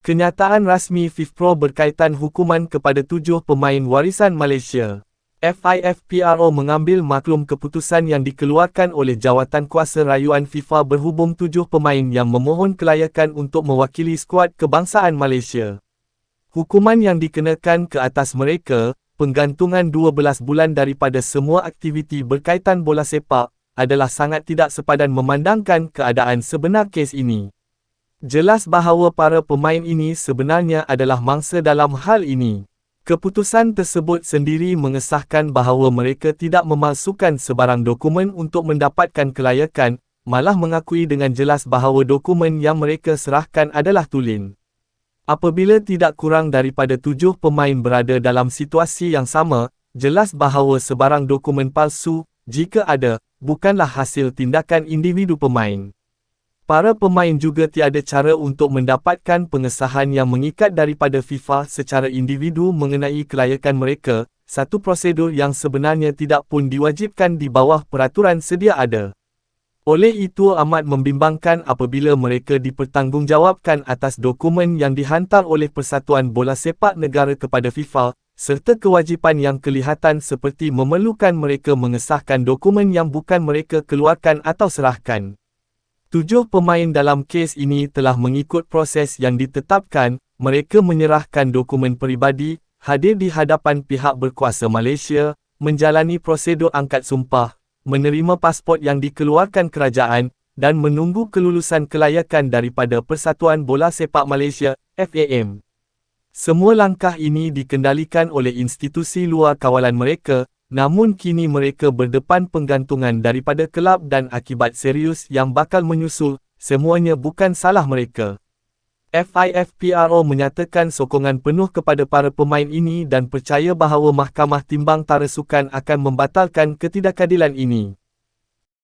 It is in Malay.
Kenyataan rasmi FIFPro berkaitan hukuman kepada tujuh pemain warisan Malaysia. FIFPRO mengambil maklum keputusan yang dikeluarkan oleh Jawatan Kuasa Rayuan FIFA berhubung tujuh pemain yang memohon kelayakan untuk mewakili skuad kebangsaan Malaysia. Hukuman yang dikenakan ke atas mereka, penggantungan 12 bulan daripada semua aktiviti berkaitan bola sepak, adalah sangat tidak sepadan memandangkan keadaan sebenar kes ini. Jelas bahawa para pemain ini sebenarnya adalah mangsa dalam hal ini. Keputusan tersebut sendiri mengesahkan bahawa mereka tidak memalsukan sebarang dokumen untuk mendapatkan kelayakan, malah mengakui dengan jelas bahawa dokumen yang mereka serahkan adalah tulen. Apabila tidak kurang daripada tujuh pemain berada dalam situasi yang sama, jelas bahawa sebarang dokumen palsu, jika ada, bukanlah hasil tindakan individu pemain. Para pemain juga tiada cara untuk mendapatkan pengesahan yang mengikat daripada FIFA secara individu mengenai kelayakan mereka, satu prosedur yang sebenarnya tidak pun diwajibkan di bawah peraturan sedia ada. Oleh itu amat membimbangkan apabila mereka dipertanggungjawabkan atas dokumen yang dihantar oleh Persatuan Bola Sepak Negara kepada FIFA, serta kewajipan yang kelihatan seperti memerlukan mereka mengesahkan dokumen yang bukan mereka keluarkan atau serahkan. Tujuh pemain dalam kes ini telah mengikut proses yang ditetapkan, mereka menyerahkan dokumen peribadi, hadir di hadapan pihak berkuasa Malaysia, menjalani prosedur angkat sumpah, menerima pasport yang dikeluarkan kerajaan, dan menunggu kelulusan kelayakan daripada Persatuan Bola Sepak Malaysia, FAM. Semua langkah ini dikendalikan oleh institusi luar kawalan mereka, namun kini mereka berdepan penggantungan daripada kelab dan akibat serius yang bakal menyusul, semuanya bukan salah mereka. FIFPRO menyatakan sokongan penuh kepada para pemain ini dan percaya bahawa Mahkamah Timbang Tara Sukan akan membatalkan ketidakadilan ini.